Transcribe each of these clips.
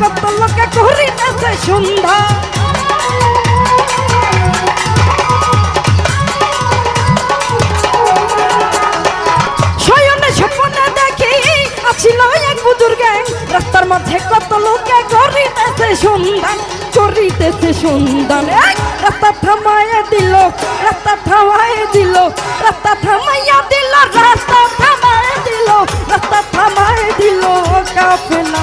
কত লোকে করিতেছে সন্ধ্যা। শয়নে স্বপ্ন দেখি এক বুতুর গ্যাং রাস্তার মাঝে কত লোকে করিতেছে সন্ধান করিতেছে সন্ধান এক রাস্তা থামায় দিল, রাস্তা থামায় দিল, রাস্তা থামাইয়া দিল, রাস্তা থামায় দিল, রাস্তা থামায় দিল কাফেলা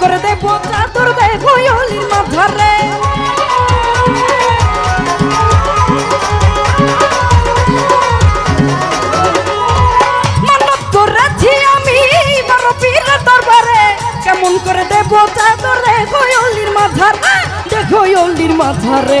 করে দেব চাদর দেব অলির মাথারে কেমন করে দেব চাদর দেব অলির মাঝারে। দেখো অলির মাঝারে।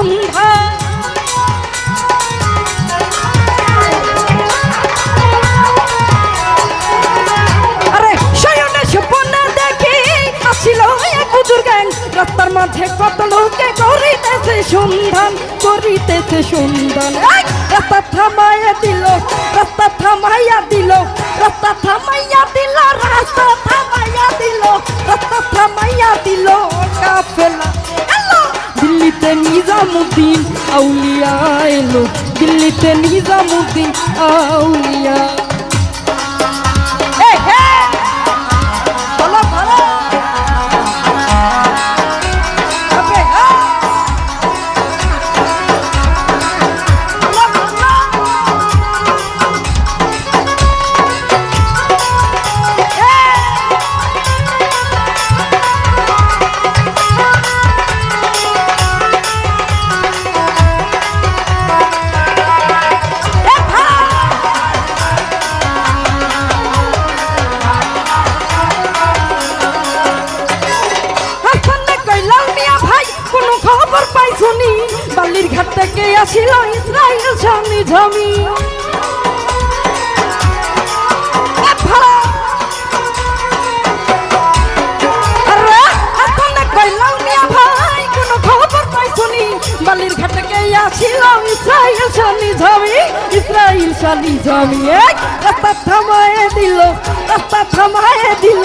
সন্ধ্যা আরে, শয়নে স্বপ্নে দেখি আসিল এক বুজুর গ্যাং রাস্তার মাঝে কত লোকে করিতেছে সন্ধান করিতেছে সন্ধান। রাস্তা থামাইয়া দিল, রাস্তা থামাইয়া দিল, রাস্তা থামাইয়া দিল, রাস্তা দিল্লিতে নিজামুদ্দিন আউলিয়া ভাই, কোনো খবর পাই শুনি। বালির ঘাট আসিল ইসরায়েল স্বামী ঝমি ইসরায়েল স্বামী ঝমি। এক রাস্তা থামায় দিল, রাস্তা থামায় দিল।